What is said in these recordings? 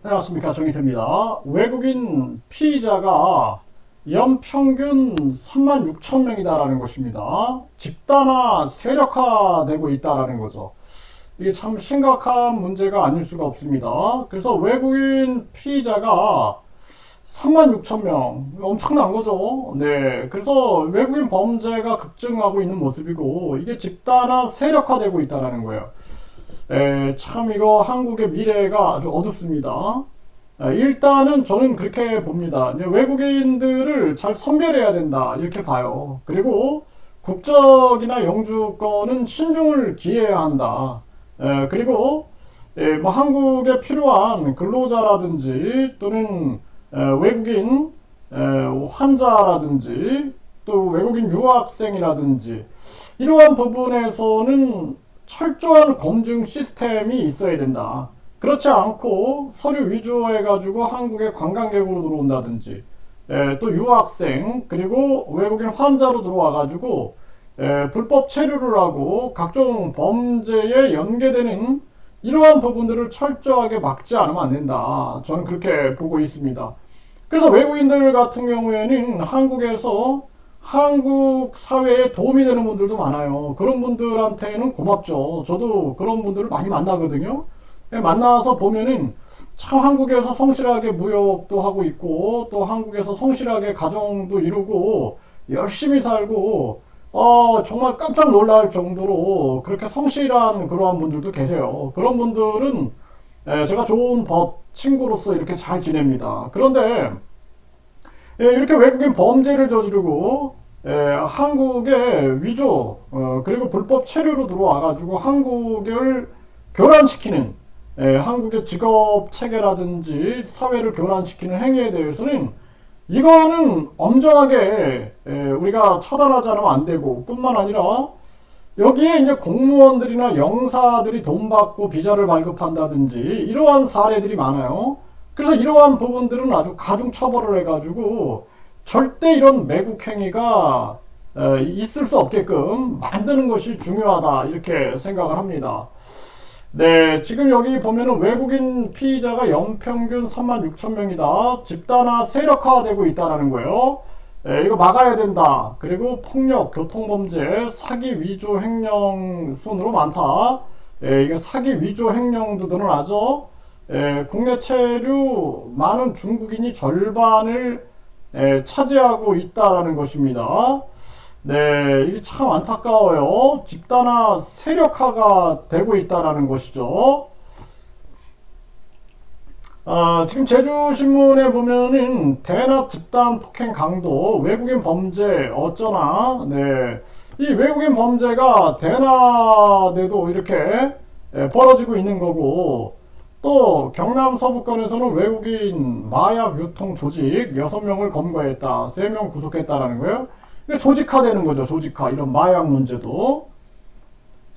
안녕하십니까 정희태입니다. 외국인 피의자가 연평균 3만 6천 명이다라는 것입니다. 집단화 세력화되고 있다라는 거죠. 이게 참 심각한 문제가 아닐 수가 없습니다. 그래서 외국인 피의자가 3만 6천 명 엄청난 거죠. 네, 그래서 외국인 범죄가 급증하고 있는 모습이고 이게 집단화 세력화되고 있다라는 거예요. 에, 참 이거 한국의 미래가 아주 어둡습니다. 에, 일단은 저는 그렇게 봅니다. 외국인들을 잘 선별해야 된다 이렇게 봐요. 그리고 국적이나 영주권은 신중을 기해야 한다. 에, 그리고 에, 뭐 한국에 필요한 근로자라든지 또는 에, 외국인 에, 환자라든지 또 외국인 유학생이라든지 이러한 부분에서는 철저한 검증 시스템이 있어야 된다. 그렇지 않고 서류 위조해가지고 한국에 관광객으로 들어온다든지 에, 또 유학생 그리고 외국인 환자로 들어와가지고 에, 불법 체류를 하고 각종 범죄에 연계되는 이러한 부분들을 철저하게 막지 않으면 안 된다. 저는 그렇게 보고 있습니다. 그래서 외국인들 같은 경우에는 한국에서 한국 사회에 도움이 되는 분들도 많아요. 그런 분들한테는 고맙죠. 저도 그런 분들을 많이 만나거든요. 예, 만나서 보면은 참 한국에서 성실하게 무역도 하고 있고 또 한국에서 성실하게 가정도 이루고 열심히 살고 어 정말 깜짝 놀랄 정도로 그렇게 성실한 그러한 분들도 계세요. 그런 분들은 예, 제가 좋은 법 친구로서 이렇게 잘 지냅니다. 그런데 예, 이렇게 외국인 범죄를 저지르고 예, 한국의 위조 어, 그리고 불법 체류로 들어와가지고 한국을 교란시키는 예, 한국의 직업 체계라든지 사회를 교란시키는 행위에 대해서는 이거는 엄정하게 예, 우리가 처단하지 않으면 안 되고 뿐만 아니라 여기에 이제 공무원들이나 영사들이 돈 받고 비자를 발급한다든지 이러한 사례들이 많아요. 그래서 이러한 부분들은 아주 가중 처벌을 해가지고 절대 이런 매국 행위가 어, 있을 수 없게끔 만드는 것이 중요하다 이렇게 생각을 합니다. 네, 지금 여기 보면은 외국인 피의자가 연평균 3만 6천 명이다. 집단화 세력화되고 있다라는 거예요. 네, 이거 막아야 된다. 그리고 폭력, 교통범죄, 사기 위조 횡령 순으로 많다. 네, 이게 사기 위조 횡령도 늘어나죠. 네, 국내 체류 많은 중국인이 절반을 예, 차지하고 있다라는 것입니다. 네, 이게 참 안타까워요. 집단화 세력화가 되고 있다라는 것이죠. 아, 지금 제주신문에 보면은 대낮 집단 폭행 강도, 외국인 범죄 어쩌나, 네. 이 외국인 범죄가 대낮에도 이렇게 예, 벌어지고 있는 거고, 또 경남 서부권에서는 외국인 마약 유통 조직 6명을 검거했다. 3명 구속했다라는 거예요. 조직화되는 거죠. 조직화. 이런 마약 문제도.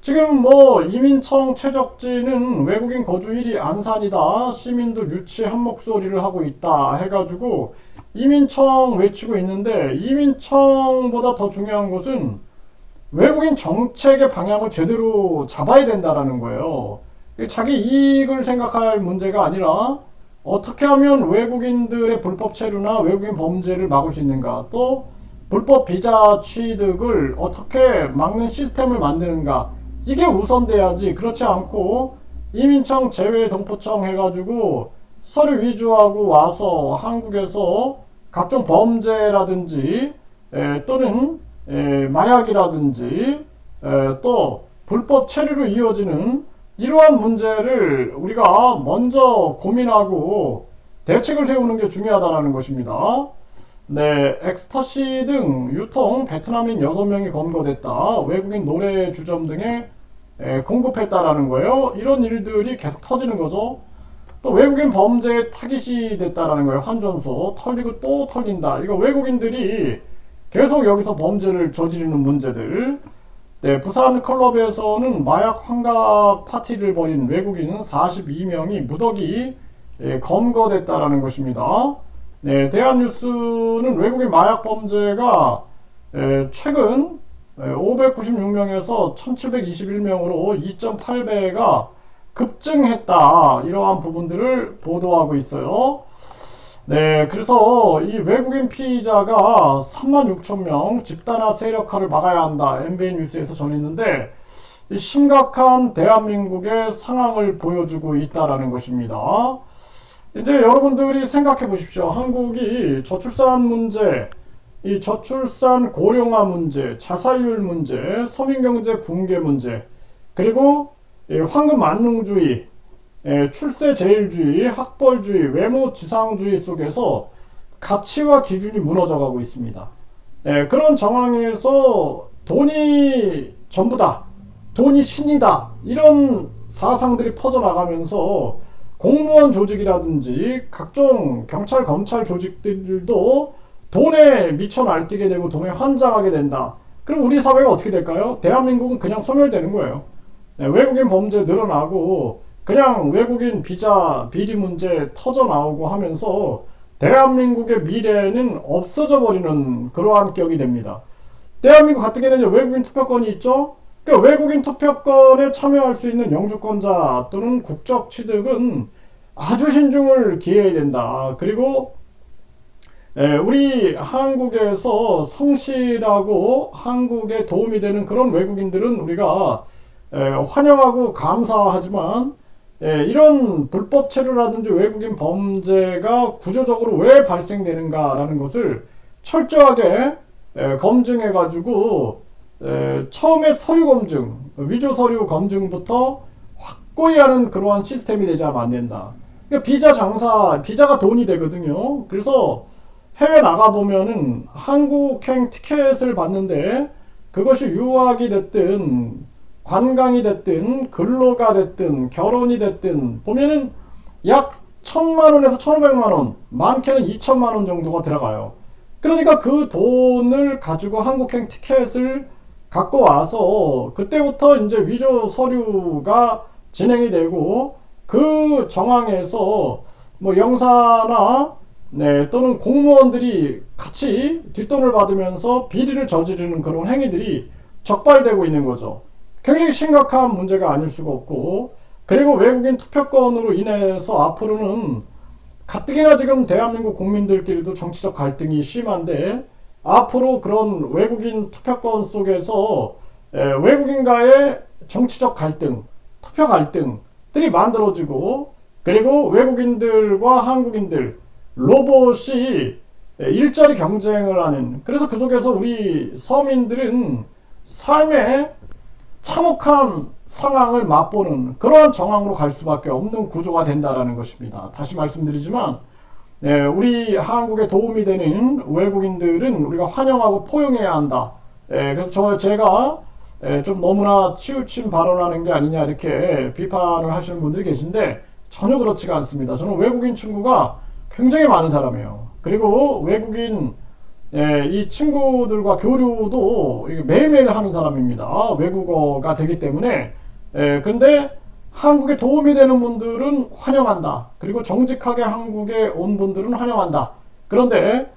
지금 뭐 이민청 최적지는 외국인 거주 1위 안산이다. 시민들 유치 한 목소리를 하고 있다. 해가지고 이민청 외치고 있는데 이민청보다 더 중요한 것은 외국인 정책의 방향을 제대로 잡아야 된다라는 거예요. 자기 이익을 생각할 문제가 아니라 어떻게 하면 외국인들의 불법 체류나 외국인 범죄를 막을 수 있는가 또 불법 비자 취득을 어떻게 막는 시스템을 만드는가 이게 우선돼야지. 그렇지 않고 이민청 제외 동포청 해가지고 서류 위조하고 와서 한국에서 각종 범죄라든지 에, 또는 에, 마약이라든지 에, 또 불법 체류로 이어지는 이러한 문제를 우리가 먼저 고민하고 대책을 세우는 게 중요하다는 것입니다. 네, 엑스터시 등 유통 베트남인 6명이 검거됐다. 외국인 노래 주점 등에 공급했다라는 거예요. 이런 일들이 계속 터지는 거죠. 또 외국인 범죄 타깃이 됐다라는 거예요. 환전소 털리고 또 털린다. 이거 외국인들이 계속 여기서 범죄를 저지르는 문제들. 네, 부산 클럽에서는 마약 환각 파티를 벌인 외국인 42명이 무더기 예, 검거됐다라는 것입니다. 네, 대한뉴스는 외국인 마약 범죄가 예, 최근 596명에서 1721명으로 2.8배가 급증했다. 이러한 부분들을 보도하고 있어요. 네, 그래서 이 외국인 피의자가 3만 6천 명 집단화 세력화를 막아야 한다. MBN 뉴스에서 전했는데 이 심각한 대한민국의 상황을 보여주고 있다라는 것입니다. 이제 여러분들이 생각해 보십시오. 한국이 저출산 문제, 이 저출산 고령화 문제, 자살률 문제, 서민경제 붕괴 문제, 그리고 이 황금 만능주의, 예, 출세 제일주의, 학벌주의, 외모 지상주의 속에서 가치와 기준이 무너져 가고 있습니다. 예, 그런 정황에서 돈이 전부다, 돈이 신이다 이런 사상들이 퍼져나가면서 공무원 조직이라든지 각종 경찰 검찰 조직들도 돈에 미쳐 날뛰게 되고 돈에 환장하게 된다. 그럼 우리 사회가 어떻게 될까요? 대한민국은 그냥 소멸되는 거예요. 네, 외국인 범죄 늘어나고 그냥 외국인 비자 비리 문제 터져 나오고 하면서 대한민국의 미래는 없어져 버리는 그러한 격이 됩니다. 대한민국 같은 경우는 외국인 투표권이 있죠. 그러니까 외국인 투표권에 참여할 수 있는 영주권자 또는 국적 취득은 아주 신중을 기해야 된다. 그리고 예, 우리 한국에서 성실하고 한국에 도움이 되는 그런 외국인들은 우리가 예, 환영하고 감사하지만 예, 이런 불법 체류라든지 외국인 범죄가 구조적으로 왜 발생되는가라는 것을 철저하게 예, 검증해 가지고 예, 처음에 서류 검증, 위조 서류 검증부터 확고히 하는 그러한 시스템이 되지 않으면 안 된다. 그러니까 비자 장사, 비자가 돈이 되거든요. 그래서 해외 나가 보면은 한국행 티켓을 받는데 그것이 유학이 됐든 관광이 됐든 근로가 됐든 결혼이 됐든 보면은 약 천만 원에서 천오백만 원, 많게는 이천만 원 정도가 들어가요. 그러니까 그 돈을 가지고 한국행 티켓을 갖고 와서 그때부터 이제 위조 서류가 진행이 되고 그 정황에서 뭐 영사나 네, 또는 공무원들이 같이 뒷돈을 받으면서 비리를 저지르는 그런 행위들이 적발되고 있는 거죠. 굉장히 심각한 문제가 아닐 수가 없고 그리고 외국인 투표권으로 인해서 앞으로는 가뜩이나 지금 대한민국 국민들끼리도 정치적 갈등이 심한데 앞으로 그런 외국인 투표권 속에서 외국인과의 정치적 갈등, 투표 갈등들이 만들어지고 그리고 외국인들과 한국인들 로봇이 일자리 경쟁을 하는 그래서 그 속에서 우리 서민들은 삶의 참혹한 상황을 맛보는 그러한 정황으로 갈 수밖에 없는 구조가 된다라는 것입니다. 다시 말씀드리지만 네, 우리 한국에 도움이 되는 외국인들은 우리가 환영하고 포용해야 한다. 네, 그래서 저 제가 네, 좀 너무나 치우친 발언하는 게 아니냐 이렇게 비판을 하시는 분들이 계신데 전혀 그렇지가 않습니다. 저는 외국인 친구가 굉장히 많은 사람이에요. 그리고 외국인 예, 이 친구들과 교류도 매일매일 하는 사람입니다. 외국어가 되기 때문에. 예, 근데 한국에 도움이 되는 분들은 환영한다. 그리고 정직하게 한국에 온 분들은 환영한다. 그런데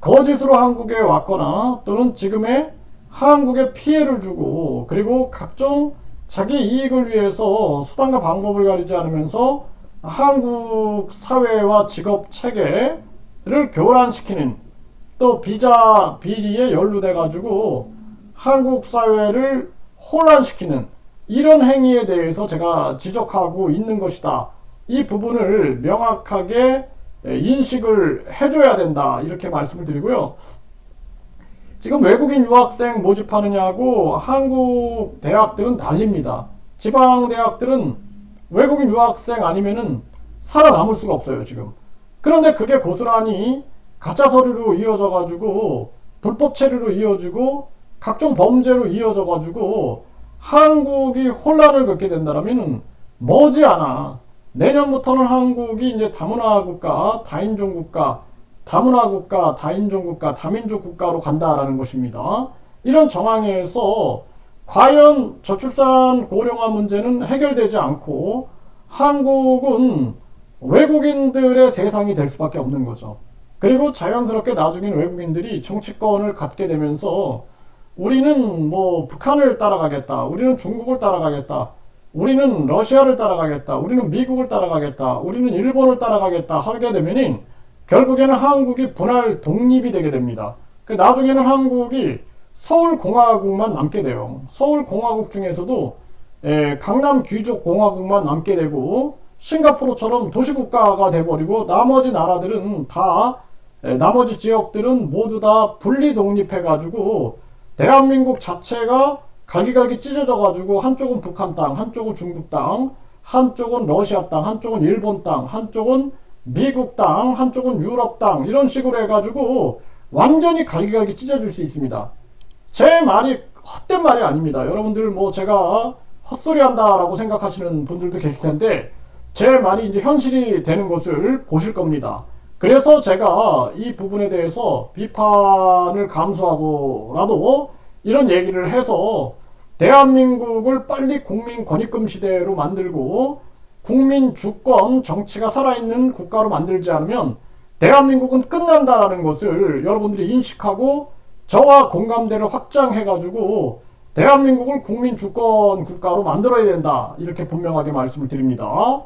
거짓으로 한국에 왔거나 또는 지금의 한국에 피해를 주고 그리고 각종 자기 이익을 위해서 수단과 방법을 가리지 않으면서 한국 사회와 직업 체계를 교란시키는 또 비자 비리에 연루돼 가지고 한국 사회를 혼란시키는 이런 행위에 대해서 제가 지적하고 있는 것이다. 이 부분을 명확하게 인식을 해줘야 된다. 이렇게 말씀을 드리고요. 지금 외국인 유학생 모집하느냐고 한국 대학들은 난립니다. 지방 대학들은 외국인 유학생 아니면은 살아남을 수가 없어요, 지금. 그런데 그게 고스란히 가짜 서류로 이어져 가지고 불법 체류로 이어지고 각종 범죄로 이어져 가지고 한국이 혼란을 겪게 된다면 머지않아 내년부터는 한국이 이제 다문화 국가, 다인종 국가, 다문화 국가, 다인종 국가, 다민족 국가로 간다라는 것입니다. 이런 정황에서 과연 저출산 고령화 문제는 해결되지 않고 한국은 외국인들의 세상이 될 수밖에 없는 거죠. 그리고 자연스럽게 나중엔 외국인들이 정치권을 갖게 되면서 우리는 뭐 북한을 따라가겠다. 우리는 중국을 따라가겠다. 우리는 러시아를 따라가겠다, 우리는 미국을 따라가겠다, 우리는 일본을 따라가겠다 하게 되면은 결국에는 한국이 분할 독립이 되게 됩니다. 그 나중에는 한국이 서울공화국만 남게 돼요. 서울공화국 중에서도 에, 강남 귀족 공화국만 남게 되고 싱가포르처럼 도시국가가 돼버리고 나머지 나라들은 다 에, 나머지 지역들은 모두 다 분리 독립해가지고 대한민국 자체가 갈기갈기 찢어져가지고 한쪽은 북한 땅, 한쪽은 중국 땅, 한쪽은 러시아 땅, 한쪽은 일본 땅, 한쪽은 미국 땅, 한쪽은 유럽 땅 이런 식으로 해가지고 완전히 갈기갈기 찢어질 수 있습니다. 제 말이 헛된 말이 아닙니다. 여러분들 뭐 제가 헛소리 한다라고 생각하시는 분들도 계실 텐데 제 말이 이제 현실이 되는 것을 보실 겁니다. 그래서 제가 이 부분에 대해서 비판을 감수하고라도 이런 얘기를 해서 대한민국을 빨리 국민 권익금 시대로 만들고 국민 주권 정치가 살아있는 국가로 만들지 않으면 대한민국은 끝난다라는 것을 여러분들이 인식하고 저와 공감대를 확장해가지고 대한민국을 국민 주권 국가로 만들어야 된다. 이렇게 분명하게 말씀을 드립니다.